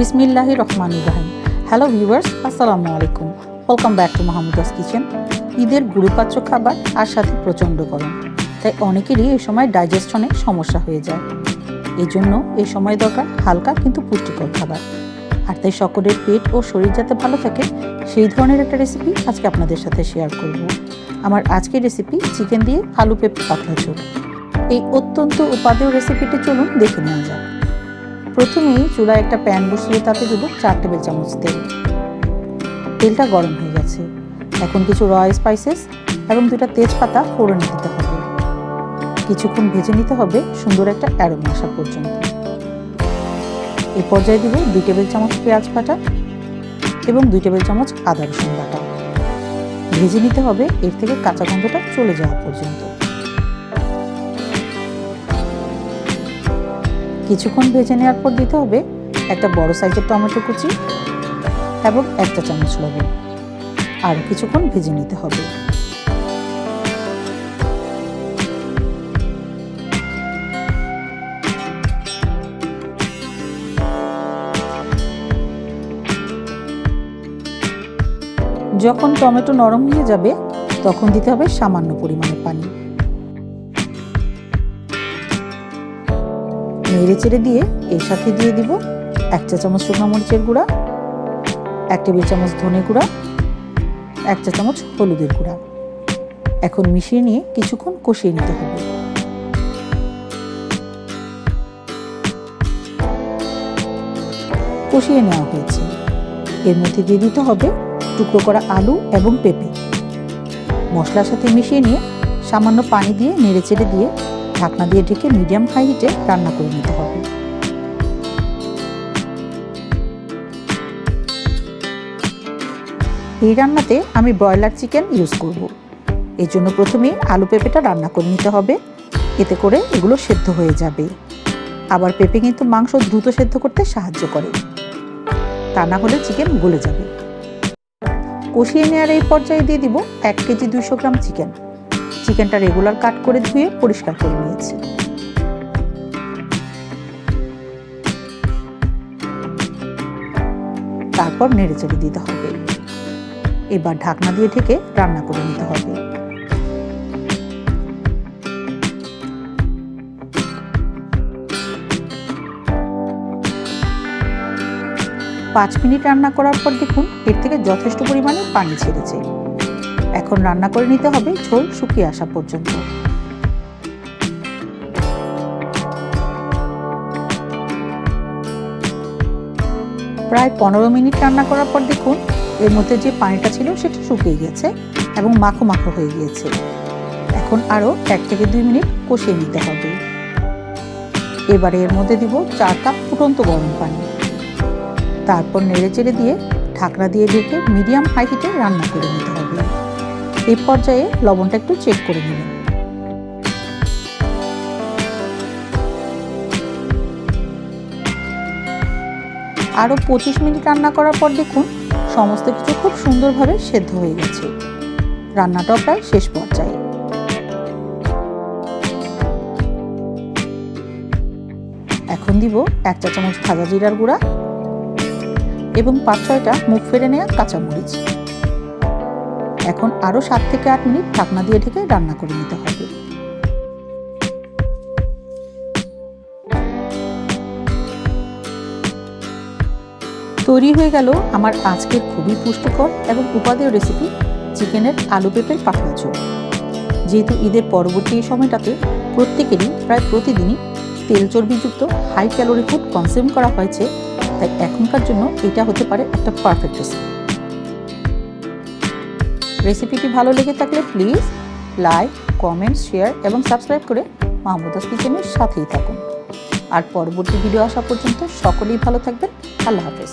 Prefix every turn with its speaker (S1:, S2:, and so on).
S1: বিসমিল্লাহি Rahman Ibrahim hello viewers আসসালামু আলাইকুম। Welcome back to Mahmuda's kitchen ঈদের গুরুপাত্র খাবার আর সাথে প্রচণ্ড গরম। তাই অনেকেরই এই সময় ডাইজেশনে সমস্যা হয়ে যায়। এই জন্য এই সময় দরকার হালকা কিন্তু পুষ্টিকর খাবার। আর তাই সকলের পেট ও শরীর যাতে ভালো থাকে, সেই ধরনের একটা রেসিপি আজকে আপনাদের সাথে শেয়ার করব। আমার আজকের রেসিপি চিকেন দিয়ে আলু পেঁপে পাতলা ঝোল। এই অত্যন্ত উপাদেয় রেসিপিটি চলুন দেখে নেওয়া যাক। প্রথমেই চুলায় একটা প্যান বসিয়ে তাতে দেবো চার টেবিল চামচ তেল। তেলটা গরম হয়ে গেছে। এখন কিছু রয় স্পাইসেস এবং দুটা তেজপাতা ফোড়নে দিতে হবে। কিছুক্ষণ ভেজে নিতে হবে সুন্দর একটা অ্যারোমা আসা পর্যন্ত। এই পর্যায়ে দেবো দুই টেবিল চামচ পেঁয়াজ বাটা এবং দুই টেবিল চামচ আদা রসুন বাটা। ভেজে নিতে হবে, এর থেকে কাঁচা গন্ধটা চলে যাওয়া পর্যন্ত। কিছুক্ষণ ভেজে নেওয়ার পর দিতে হবে একটা বড় সাইজের টমেটো কুচি এবং একটা চামচ লবণ। আরও কিছুক্ষণ ভেজে নিতে হবে। যখন টমেটো নরম হয়ে যাবে, তখন দিতে হবে সামান্য পরিমাণে পানি। নেড়ে চেড়ে দিয়ে এর সাথে দিয়ে দিব এক চা চামচ শুকনো মরিচের গুঁড়া, এক টেবিল চামচ ধনে গুঁড়া, এক চা চামচ হলুদের গুঁড়া। এখন মিশিয়ে নিয়ে কিছুক্ষণ কষিয়ে নিতে হবে। কষিয়ে নেওয়া হয়েছে। এর মধ্যে দিয়ে দিতে হবে টুকরো করা আলু এবং পেঁপে। মশলার সাথে মিশিয়ে নিয়ে সামান্য পানি দিয়ে নেড়ে চেড়ে দিয়ে ঢাকনা দিয়ে ঢেকে মিডিয়াম হাই হিটে রান্না করে নিতে হবে। এই রান্নাতে আমি ব্রয়লার চিকেন ইউজ করব। এর জন্য প্রথমে আলু পেঁপেটা রান্না করে নিতে হবে। এতে করে এগুলো সেদ্ধ হয়ে যাবে। আবার পেঁপে কিন্তু মাংস দ্রুত সেদ্ধ করতে সাহায্য করে। তা না হলে চিকেন গলে যাবে। কষিয়ে নেওয়ার এই পর্যায়ে দিয়ে দিব এক কেজি দুইশো গ্রাম চিকেন চিকেনটা রেগুলার কাট করে ধুয়ে পরিষ্কার করে নিয়েছি। তারপর নেড়ে চেড়ে দিতে হবে। এবার ঢাকনা দিয়ে ঢেকে রান্না করে নিতে হবে। পাঁচ মিনিট রান্না করার পর দেখুন, এর থেকে যথেষ্ট পরিমাণে পানি ছেড়েছে। এখন রান্না করে নিতে হবে ঝোল শুকিয়ে আসা পর্যন্ত। প্রায় পনেরো মিনিট রান্না করার পর দেখুন, এর মধ্যে যে পানিটা ছিল সেটা শুকিয়ে গেছে এবং মাখো মাখো হয়ে গিয়েছে। এখন আরও এক থেকে দুই মিনিট কষিয়ে নিতে হবে। এবারে এর মধ্যে দিব চার কাপ ফুটন্ত গরম পানি। তারপর নেড়ে চেড়ে দিয়ে ঢাকনা দিয়ে ঢেকে মিডিয়াম হাই হিটে রান্না করে নিতে হবে। এই পর্যায়ে লবণটা একটু চেক করে নেবেন। আরও পঁচিশ মিনিট রান্না করার পর দেখুন, সমস্ত কিছু খুব সুন্দরভাবে সেদ্ধ হয়ে গেছে। রান্নাটাও প্রায় শেষ পর্যায়ে। এখন দিব এক চা চামচ ভাজা জিরার গুঁড়া এবং পাঁচ ছয়টা মুখ ফেরে নেওয়া কাঁচামরিচ। এখন আরও সাত থেকে আট মিনিট ঢাকনা দিয়ে ঢেকে রান্না করে নিতে হবে। তৈরি হয়ে গেল আমার আজকের খুবই পুষ্টিকর এবং উপাদেয় রেসিপি চিকেনের আলু পেঁপের পাতলা ঝোল। যেহেতু ঈদের পরবর্তী সময়টাতে প্রত্যেকেরই প্রায় প্রতিদিনই তেল চর্বিযুক্ত হাই ক্যালোরি ফুড কনজিউম করা হয়েছে, তাই এখনকার জন্য এটা হতে পারে একটা পারফেক্ট রেসিপি রেসিপিটি ভালো লেগে থাকলে প্লিজ লাইক, কমেন্ট, শেয়ার এবং সাবস্ক্রাইব করে মাহমুদাস কিচেনের সাথেই থাকুন। আর পরবর্তী ভিডিও আসা পর্যন্ত সকলেই ভালো থাকবেন। আল্লাহ হাফেজ।